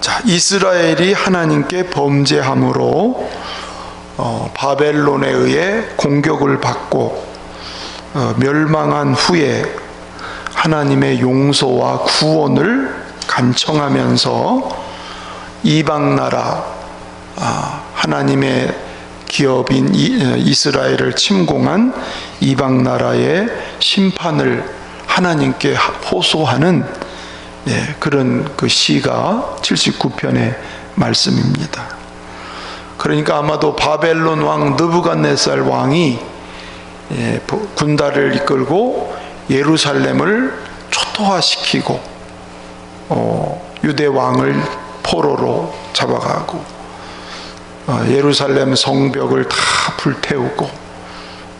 자, 이스라엘이 하나님께 범죄함으로 어, 바벨론에 의해 공격을 받고 어, 멸망한 후에 하나님의 용서와 구원을 간청하면서 이방 나라 아, 하나님의 기업인 이- 어, 이스라엘을 침공한 이방 나라의 심판을 하나님께 하- 호소하는 예, 그런 그 시가 79편의 말씀입니다. 그러니까 아마도 바벨론 왕 느부갓네살 왕이 예, 부- 군단을 이끌고 예루살렘을 초토화시키고 어, 유대 왕을 포로로 잡아가고 어, 예루살렘 성벽을 다 불태우고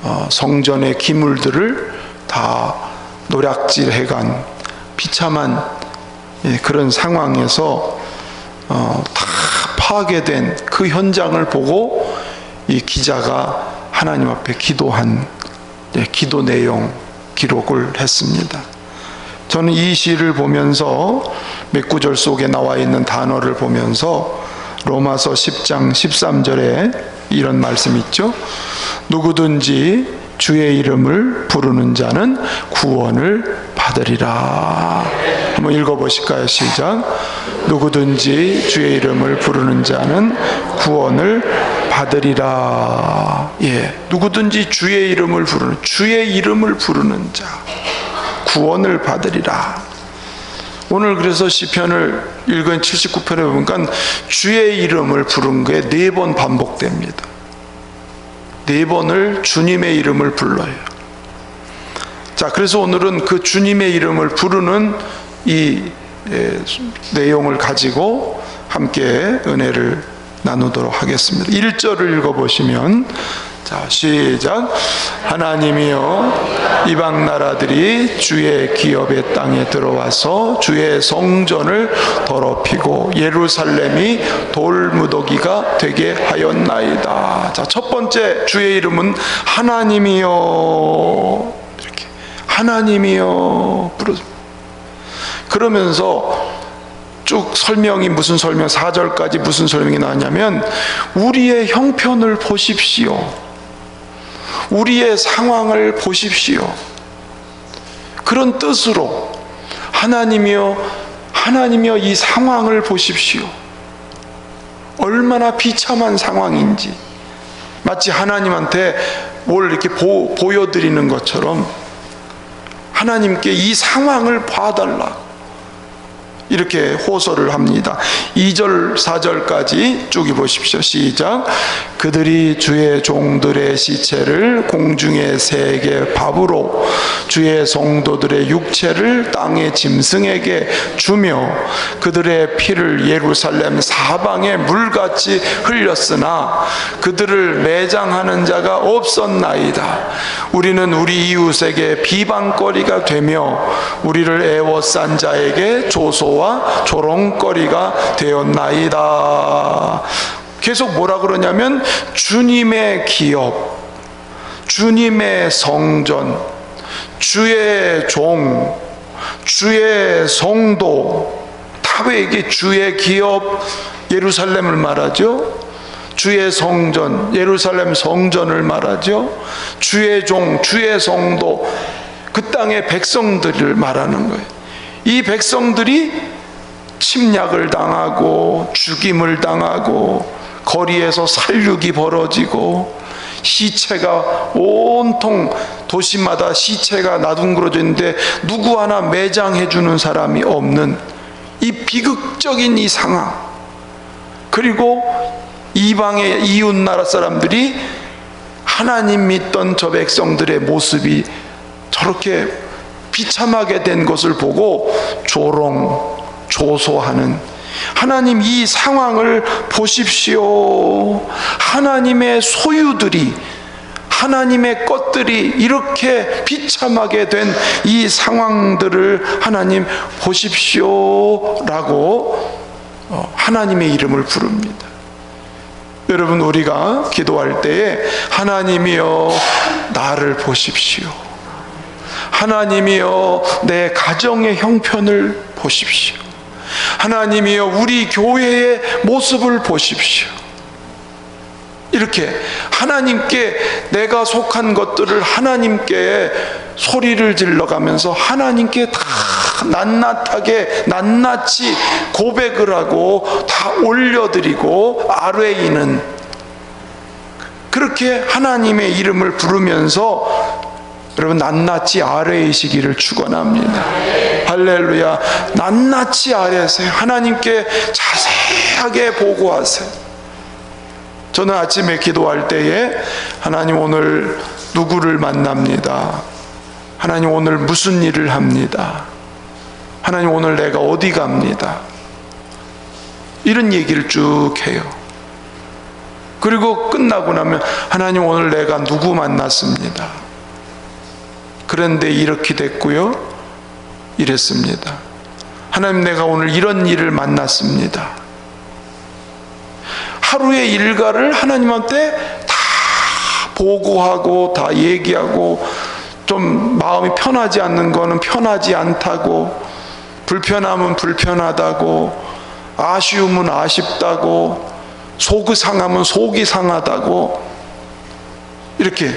어, 성전의 기물들을 다 노략질해간 비참한 예, 그런 상황에서 어, 다 파괴된 그 현장을 보고 이 기자가 하나님 앞에 기도한 예, 기도 내용 기록을 했습니다. 저는 이 시를 보면서 몇 구절 속에 나와 있는 단어를 보면서 로마서 10장 13절에 이런 말씀 있죠. 누구든지 주의 이름을 부르는 자는 구원을 받으리라. 한번 읽어보실까요? 시작. 누구든지 주의 이름을 부르는 자는 구원을 받으리라. 예. 누구든지 주의 이름을 부르는, 주의 이름을 부르는 자. 구원을 받으리라. 오늘 그래서 시편을 읽은 79편에 보니까 주의 이름을 부른 게 네 번 반복됩니다. 네 번을 주님의 이름을 불러요. 자, 그래서 오늘은 그 주님의 이름을 부르는 이 에, 내용을 가지고 함께 은혜를 나누도록 하겠습니다. 1절을 읽어보시면 자, 시작. 하나님이여 이방 나라들이 주의 기업의 땅에 들어와서 주의 성전을 더럽히고 예루살렘이 돌무더기가 되게 하였나이다. 자, 첫 번째 주의 이름은 하나님이여 하나님이여 그러면서 쭉 설명이 무슨 설명 4절까지 무슨 설명이 나왔냐면 우리의 형편을 보십시오. 우리의 상황을 보십시오. 그런 뜻으로 하나님이여 하나님이여 이 상황을 보십시오. 얼마나 비참한 상황인지 마치 하나님한테 뭘 이렇게 보, 보여드리는 것처럼 하나님께 이 상황을 봐달라. 이렇게 호소를 합니다. 2절, 4절까지 쭉 읽으십시오. 시작. 그들이 주의 종들의 시체를 공중의 새에게 밥으로 주의 성도들의 육체를 땅의 짐승에게 주며 그들의 피를 예루살렘 사방에 물같이 흘렸으나 그들을 매장하는 자가 없었나이다. 우리는 우리 이웃에게 비방거리가 되며 우리를 애워싼 자에게 조소 와 조롱거리가 되었나이다. 계속 뭐라 그러냐면 주님의 기업, 주님의 성전, 주의 종, 주의 성도, 다왜 주의 기업 예루살렘을 말하죠? 주의 성전, 예루살렘 성전을 말하죠? 주의 종, 주의 성도, 그 땅의 백성들을 말하는 거예요. 이 백성들이 침략을 당하고 죽임을 당하고 거리에서 살육이 벌어지고 시체가 온통 도시마다 시체가 나둥그러져 있는데 누구 하나 매장해 주는 사람이 없는 이 비극적인 이 상황. 그리고 이방의 이웃 나라 사람들이 하나님 믿던 저 백성들의 모습이 저렇게 비참하게 된 것을 보고 조롱 조소하는 하나님 이 상황을 보십시오. 하나님의 소유들이 하나님의 것들이 이렇게 비참하게 된 이 상황들을 하나님 보십시오 라고 어, 하나님의 이름을 부릅니다. 여러분 우리가 기도할 때에 하나님이여 나를 보십시오. 하나님이여 내 가정의 형편을 보십시오. 하나님이여 우리 교회의 모습을 보십시오. 이렇게 하나님께 내가 속한 것들을 하나님께 소리를 질러가면서 하나님께 다 낱낱하게 낱낱이 고백을 하고 다 올려드리고 아뢰이는 그렇게 하나님의 이름을 부르면서 여러분 낱낱이 아뢰이시기를 축원합니다. 할렐루야. 낱낱이 아뢰세요. 하나님께 자세하게 보고하세요. 저는 아침에 기도할 때에 하나님 오늘 누구를 만납니다. 하나님 오늘 무슨 일을 합니다. 하나님 오늘 내가 어디 갑니다. 이런 얘기를 쭉 해요. 그리고 끝나고 나면 하나님 오늘 내가 누구 만났습니다. 그런데 이렇게 됐고요. 이랬습니다. 하나님 내가 오늘 이런 일을 만났습니다. 하루의 일과를 하나님한테 다 보고하고 다 얘기하고 좀 마음이 편하지 않는 거는 편하지 않다고 불편함은 불편하다고 아쉬움은 아쉽다고 속이 상하면 속이 상하다고 이렇게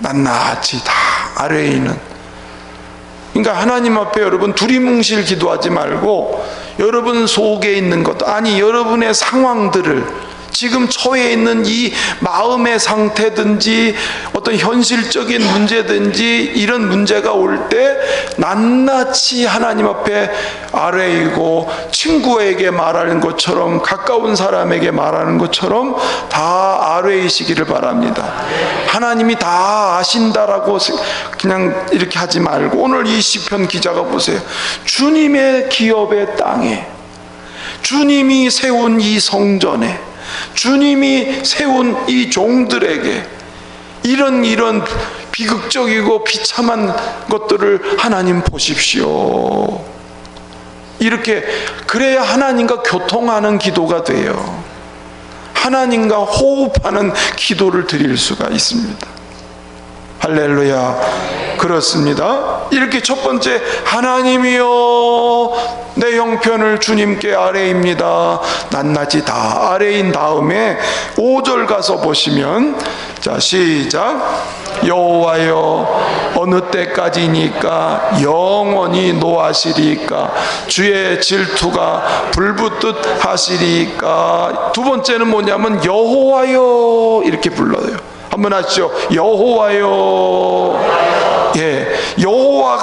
낱낱이 다 아래에 있는. 그러니까 하나님 앞에 여러분 두리뭉실 기도하지 말고 여러분 속에 있는 것 아니 여러분의 상황들을 지금 처해 있는 이 마음의 상태든지 어떤 현실적인 문제든지 이런 문제가 올 때 낱낱이 하나님 앞에 아뢰이고 친구에게 말하는 것처럼 가까운 사람에게 말하는 것처럼 다 아뢰이시기를 바랍니다. 하나님이 다 아신다라고 그냥 이렇게 하지 말고 오늘 이 시편 기자가 보세요. 주님의 기업의 땅에 주님이 세운 이 성전에 주님이 세운 이 종들에게 이런 이런 비극적이고 비참한 것들을 하나님 보십시오. 이렇게 그래야 하나님과 교통하는 기도가 돼요. 하나님과 호흡하는 기도를 드릴 수가 있습니다. 할렐루야. 그렇습니다. 이렇게 첫 번째 하나님이여 내 형편을 주님께 아뢰입니다. 낱낱이 다 아뢰인 다음에 5절 가서 보시면 자 시작 여호와여 어느 때까지니까 영원히 노하시리까 주의 질투가 불붙듯 하시리까 두 번째는 뭐냐면 여호와여 이렇게 불러요. 한번 하시죠. 여호와여.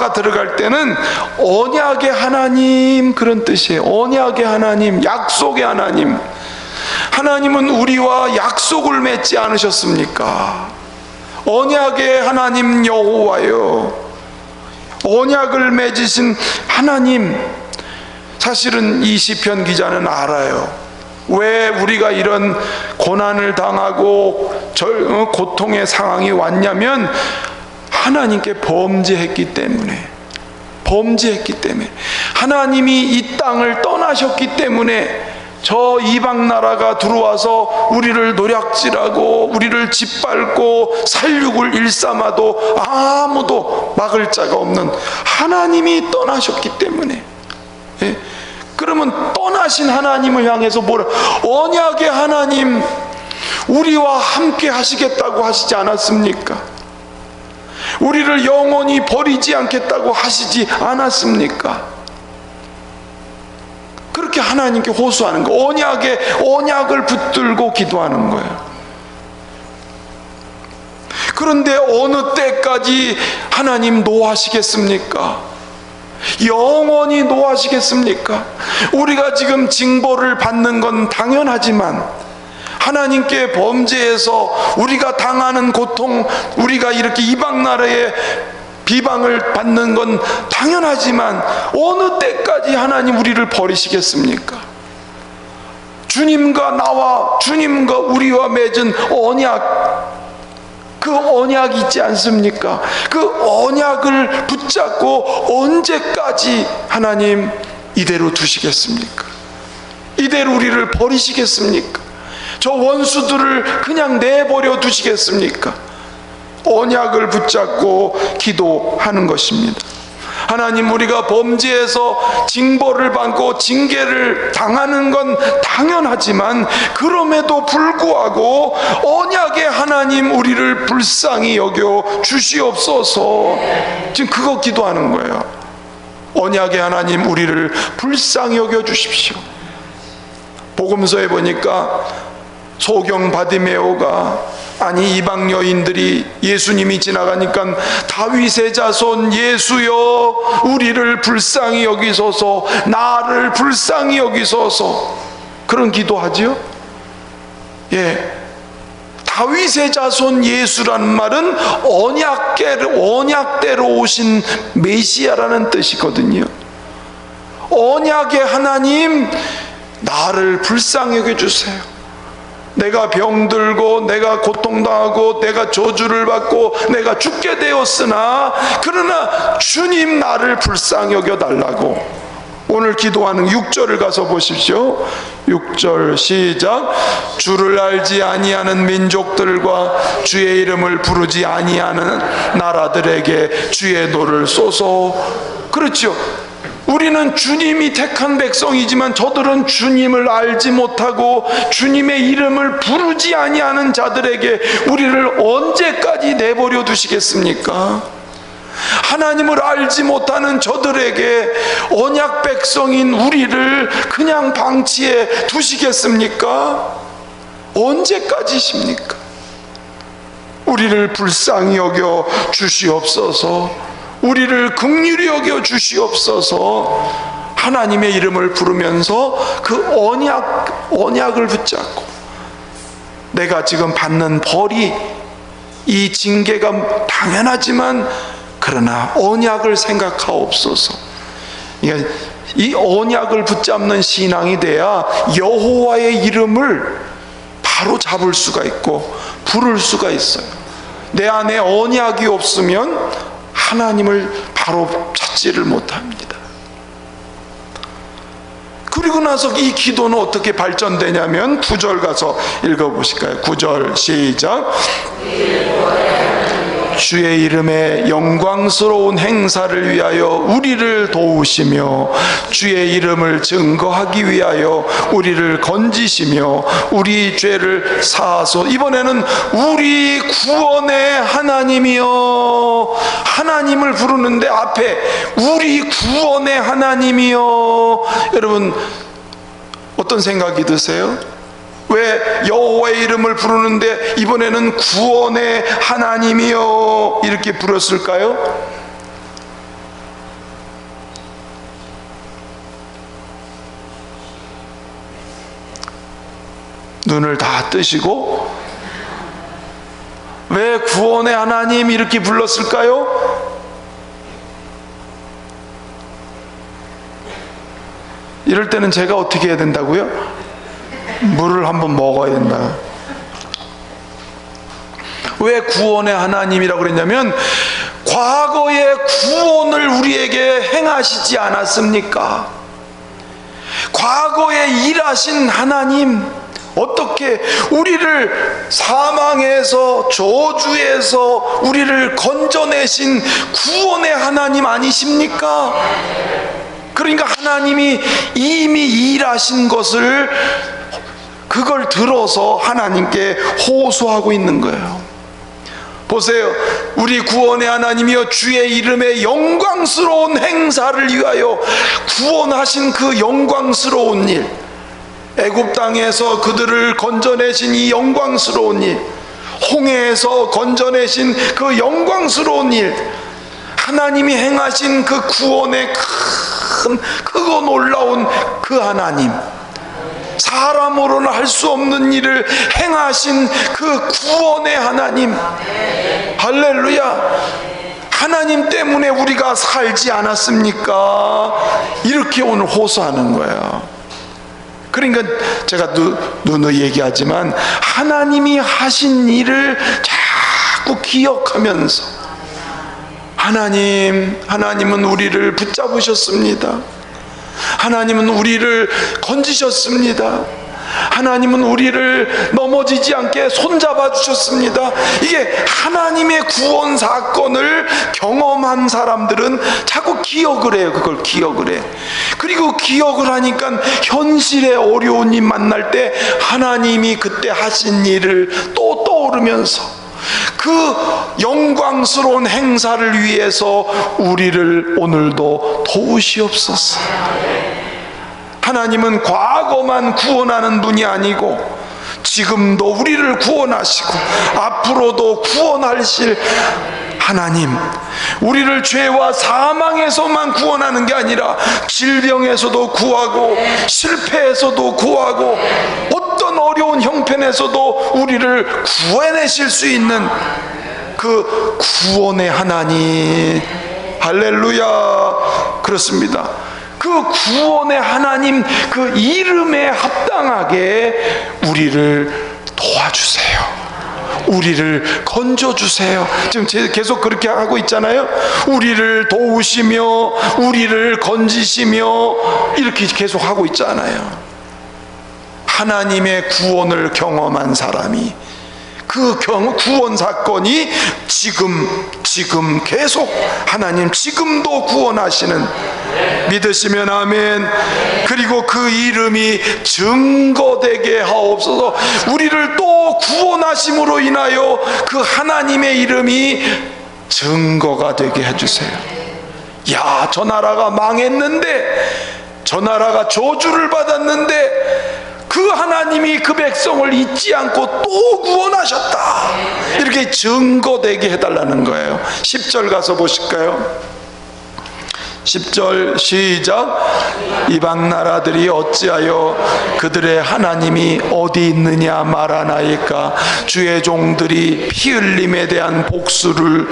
예. 여호와가 들어갈 때는 언약의 하나님 그런 뜻이에요. 언약의 하나님, 약속의 하나님. 하나님은 우리와 약속을 맺지 않으셨습니까? 언약의 하나님 여호와여. 언약을 맺으신 하나님. 사실은 이 시편 기자는 알아요. 왜 우리가 이런 고난을 당하고 절, 어, 고통의 상황이 왔냐면 하나님께 범죄했기 때문에 범죄했기 때문에 하나님이 이 땅을 떠나셨기 때문에 저 이방 나라가 들어와서 우리를 노략질하고 우리를 짓밟고 살육을 일삼아도 아무도 막을 자가 없는 하나님이 떠나셨기 때문에 예? 그러면 떠나신 하나님을 향해서 뭐라 언약의 하나님 우리와 함께 하시겠다고 하시지 않았습니까? 우리를 영원히 버리지 않겠다고 하시지 않았습니까? 그렇게 하나님께 호소하는 거 언약의 언약을 붙들고 기도하는 거예요. 그런데 어느 때까지 하나님 노하시겠습니까? 영원히 노하시겠습니까? 우리가 지금 징벌을 받는 건 당연하지만 하나님께 범죄해서 우리가 당하는 고통, 우리가 이렇게 이방 나라에 비방을 받는 건 당연하지만 어느 때까지 하나님 우리를 버리시겠습니까? 주님과 나와 주님과 우리와 맺은 언약 그 언약 있지 않습니까? 그 언약을 붙잡고 언제까지 하나님 이대로 두시겠습니까? 이대로 우리를 버리시겠습니까? 저 원수들을 그냥 내버려 두시겠습니까? 언약을 붙잡고 기도하는 것입니다. 하나님 우리가 범죄해서 징벌을 받고 징계를 당하는 건 당연하지만 그럼에도 불구하고 언약의 하나님 우리를 불쌍히 여겨 주시옵소서 지금 그거 기도하는 거예요 언약의 하나님 우리를 불쌍히 여겨 주십시오 복음서에 보니까 소경 바디메오가 아니 이방 여인들이 예수님이 지나가니까 다윗의 자손 예수여 우리를 불쌍히 여기소서 나를 불쌍히 여기소서 그런 기도하지요? 예. 다윗의 자손 예수라는 말은 언약대로, 언약대로 오신 메시아라는 뜻이거든요. 언약의 하나님 나를 불쌍히 여겨 주세요. 내가 병들고 내가 고통당하고 내가 저주를 받고 내가 죽게 되었으나 그러나 주님 나를 불쌍히 여겨 달라고 오늘 기도하는 6절을 가서 보십시오. 6절 시작. 주를 알지 아니하는 민족들과 주의 이름을 부르지 아니하는 나라들에게 주의 노를 쏘소. 그렇죠. 우리는 주님이 택한 백성이지만 저들은 주님을 알지 못하고 주님의 이름을 부르지 아니하는 자들에게 우리를 언제까지 내버려 두시겠습니까? 하나님을 알지 못하는 저들에게 언약 백성인 우리를 그냥 방치해 두시겠습니까? 언제까지십니까? 우리를 불쌍히 여겨 주시옵소서. 우리를 극률히 여겨 주시옵소서. 하나님의 이름을 부르면서 그 언약 언약을 붙잡고 내가 지금 받는 벌이 이 징계가 당연하지만 그러나 언약을 생각하옵소서. 이 언약을 붙잡는 신앙이 돼야 여호와의 이름을 바로 잡을 수가 있고 부를 수가 있어요. 내 안에 언약이 없으면 하나님을 바로 찾지를 못합니다. 그리고 나서 이 기도는 어떻게 발전되냐면 9절 가서 읽어보실까요? 9절 시작. 주의 이름의 영광스러운 행사를 위하여 우리를 도우시며 주의 이름을 증거하기 위하여 우리를 건지시며 우리 죄를 사하소. 이번에는 우리 구원의 하나님이여. 하나님을 부르는데 앞에 우리 구원의 하나님이여. 여러분 어떤 생각이 드세요? 왜 여호와의 이름을 부르는데 이번에는 구원의 하나님이여 이렇게 부르었을까요? 눈을 다 뜨시고 왜 구원의 하나님 이렇게 불렀을까요? 이럴 때는 제가 어떻게 해야 된다고요? 물을 한번 먹어야 된다. 왜 구원의 하나님이라고 그랬냐면 과거의 구원을 우리에게 행하시지 않았습니까? 과거에 일하신 하나님 어떻게 우리를 사망에서 저주에서 우리를 건져내신 구원의 하나님 아니십니까? 그러니까 하나님이 이미 일하신 것을 그걸 들어서 하나님께 호소하고 있는 거예요. 보세요. 우리 구원의 하나님이여 주의 이름의 영광스러운 행사를 위하여 구원하신 그 영광스러운 일. 애굽 땅에서 그들을 건져내신 이 영광스러운 일. 홍해에서 건져내신 그 영광스러운 일. 하나님이 행하신 그 구원의 큰 크고 놀라운 그 하나님. 사람으로는 할 수 없는 일을 행하신 그 구원의 하나님. 할렐루야. 하나님 때문에 우리가 살지 않았습니까? 이렇게 오늘 호소하는 거예요. 그러니까 제가 누, 누누이 얘기하지만 하나님이 하신 일을 자꾸 기억하면서 하나님, 하나님은 우리를 붙잡으셨습니다. 하나님은 우리를 건지셨습니다. 하나님은 우리를 넘어지지 않게 손잡아 주셨습니다. 이게 하나님의 구원 사건을 경험한 사람들은 자꾸 기억을 해요. 그걸 기억을 해. 그리고 기억을 하니까 현실의 어려운 일 만날 때 하나님이 그때 하신 일을 또 떠오르면서 그 영광스러운 행사를 위해서 우리를 오늘도 도우시옵소서. 하나님은 과거만 구원하는 분이 아니고 지금도 우리를 구원하시고 앞으로도 구원하실 하나님 우리를 죄와 사망에서만 구원하는 게 아니라 질병에서도 구하고 실패에서도 구하고 어려운 형편에서도 우리를 구해내실 수 있는 그 구원의 하나님 할렐루야 그렇습니다 그 구원의 하나님 그 이름에 합당하게 우리를 도와주세요. 우리를 건져주세요. 지금 제- 계속 그렇게 하고 있잖아요. 우리를 도우시며, 우리를 건지시며, 이렇게 계속 하고 있잖아요. 하나님의 구원을 경험한 사람이 그 경- 구원 사건이 지금 지금 계속 하나님 지금도 구원하시는 믿으시면 아멘. 그리고 그 이름이 증거되게 하옵소서. 우리를 또 구원하심으로 인하여 그 하나님의 이름이 증거가 되게 해주세요. 야 저 나라가 망했는데 저 나라가 저주를 받았는데 그 하나님이 그 백성을 잊지 않고 또 구원하셨다. 이렇게 증거되게 해달라는 거예요. 10절 가서 보실까요? 10절 시작. 이방 나라들이 어찌하여 그들의 하나님이 어디 있느냐 말하나이까. 주의 종들이 피 흘림에 대한 복수를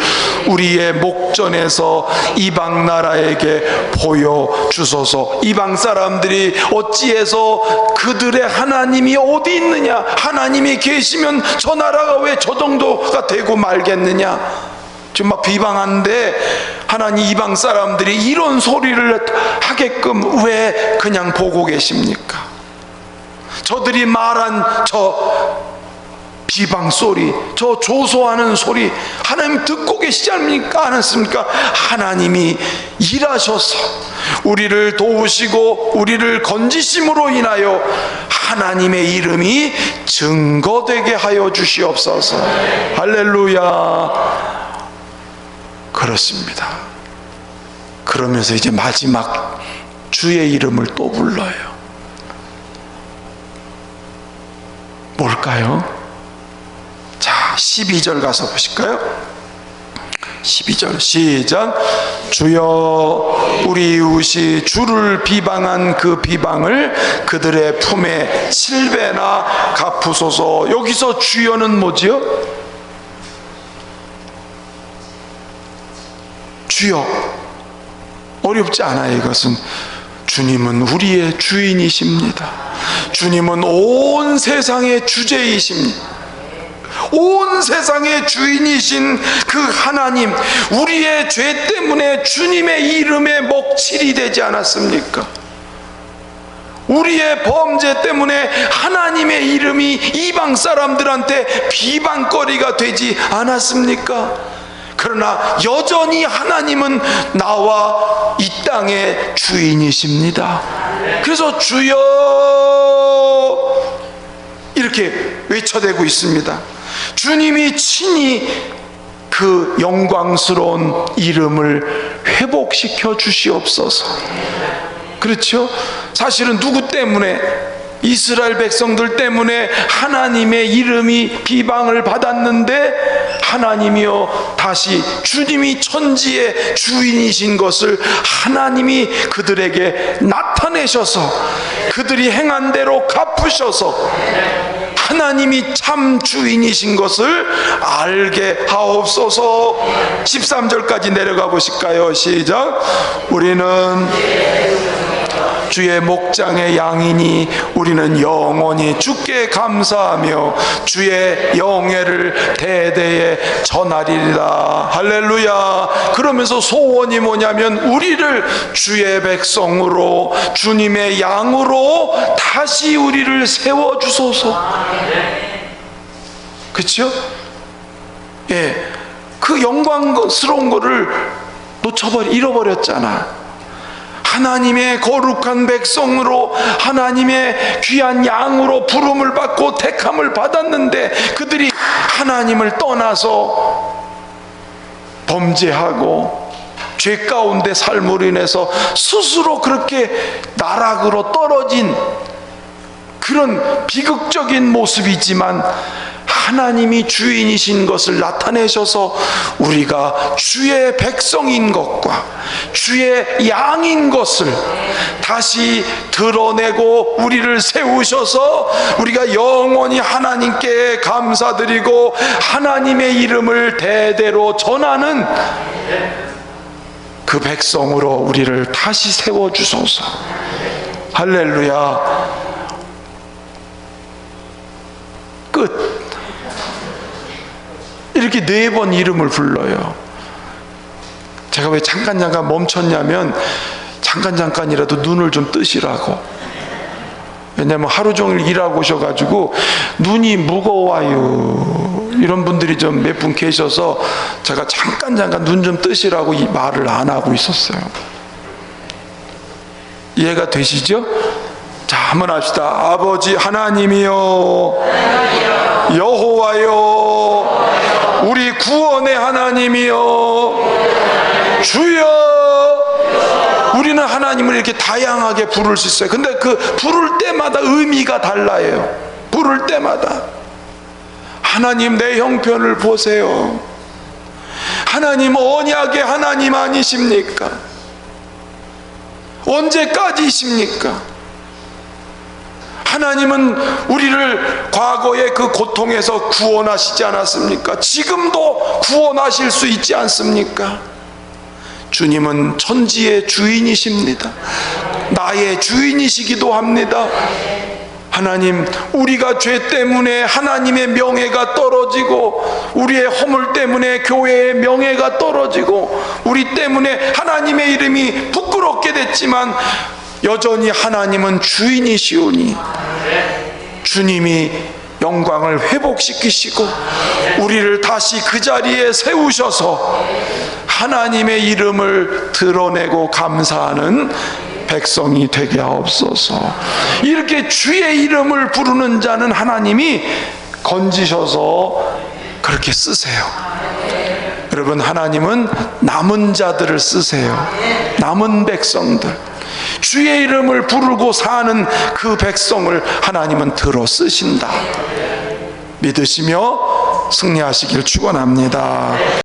우리의 목전에서 이방 나라에게 보여 주소서. 이방 사람들이 어찌해서 그들의 하나님이 어디 있느냐. 하나님이 계시면 저 나라가 왜 저 정도가 되고 말겠느냐 지금 막 비방하는데 하나님 이방 사람들이 이런 소리를 하게끔 왜 그냥 보고 계십니까? 저들이 말한 저 비방 소리, 저 조소하는 소리 하나님 듣고 계시지 않습니까? 않았습니까? 하나님이 일하셔서 우리를 도우시고 우리를 건지심으로 인하여 하나님의 이름이 증거되게 하여 주시옵소서. 할렐루야. 그렇습니다. 그러면서 이제 마지막 주의 이름을 또 불러요. 뭘까요? 자, 12절 가서 보실까요? 12절 시작 주여 우리 이웃이 주를 비방한 그 비방을 그들의 품에 실배나 갚으소서 여기서 주여는 뭐지요? 주여 어렵지 않아요 이것은 주님은 우리의 주인이십니다 주님은 온 세상의 주제이십니다 온 세상의 주인이신 그 하나님 우리의 죄 때문에 주님의 이름에 먹칠이 되지 않았습니까? 우리의 범죄 때문에 하나님의 이름이 이방 사람들한테 비방거리가 되지 않았습니까? 그러나 여전히 하나님은 나와 이 땅의 주인이십니다. 그래서 주여 이렇게 외쳐대고 있습니다. 주님이 친히 그 영광스러운 이름을 회복시켜 주시옵소서. 그렇죠? 사실은 누구 때문에 이스라엘 백성들 때문에 하나님의 이름이 비방을 받았는데 하나님이여 다시 주님이 천지의 주인이신 것을 하나님이 그들에게 나타내셔서 그들이 행한 대로 갚으셔서 하나님이 참 주인이신 것을 알게 하옵소서 13절까지 내려가 보실까요? 시작 우리는 주의 목장의 양이니 우리는 영원히 주께 감사하며 주의 영예를 대대에 전하리라 할렐루야 그러면서 소원이 뭐냐면 우리를 주의 백성으로 주님의 양으로 다시 우리를 세워 주소서 그렇죠? 예, 그 영광스러운 거를 놓쳐버리 잃어버렸잖아. 하나님의 거룩한 백성으로 하나님의 귀한 양으로 부름을 받고 택함을 받았는데 그들이 하나님을 떠나서 범죄하고 죄 가운데 삶으로 인해서 스스로 그렇게 나락으로 떨어진 그런 비극적인 모습이지만 하나님이 주인이신 것을 나타내셔서 우리가 주의 백성인 것과 주의 양인 것을 다시 드러내고 우리를 세우셔서 우리가 영원히 하나님께 감사드리고 하나님의 이름을 대대로 전하는 그 백성으로 우리를 다시 세워주소서. 할렐루야 끝. 이렇게 네 번 이름을 불러요. 제가 왜 잠깐 잠깐 멈췄냐면 잠깐 잠깐이라도 눈을 좀 뜨시라고. 왜냐면 하루 종일 일하고 오셔가지고 눈이 무거워요. 이런 분들이 좀 몇 분 계셔서 제가 잠깐 잠깐 눈 좀 뜨시라고 이 말을 안 하고 있었어요. 이해가 되시죠? 자, 한번 합시다. 아버지 하나님이요. 여호와요. 우리 구원의 하나님이요. 주여. 우리는 하나님을 이렇게 다양하게 부를 수 있어요. 근데 그 부를 때마다 의미가 달라요. 부를 때마다. 하나님 내 형편을 보세요. 하나님 언약의 하나님 아니십니까? 언제까지십니까? 하나님은 우리를 과거의 그 고통에서 구원하시지 않았습니까? 지금도 구원하실 수 있지 않습니까? 주님은 천지의 주인이십니다. 나의 주인이시기도 합니다. 하나님, 우리가 죄 때문에 하나님의 명예가 떨어지고, 우리의 허물 때문에 교회의 명예가 떨어지고, 우리 때문에 하나님의 이름이 부끄럽게 됐지만, 여전히 하나님은 주인이시오니, 주님이 영광을 회복시키시고, 우리를 다시 그 자리에 세우셔서, 하나님의 이름을 드러내고 감사하는 백성이 되게 하옵소서. 이렇게 주의 이름을 부르는 자는 하나님이 건지셔서 그렇게 쓰세요. 여러분, 하나님은 남은 자들을 쓰세요. 남은 백성들. 주의 이름을 부르고 사는 그 백성을 하나님은 들어 쓰신다. 믿으시며 승리하시길 축원합니다.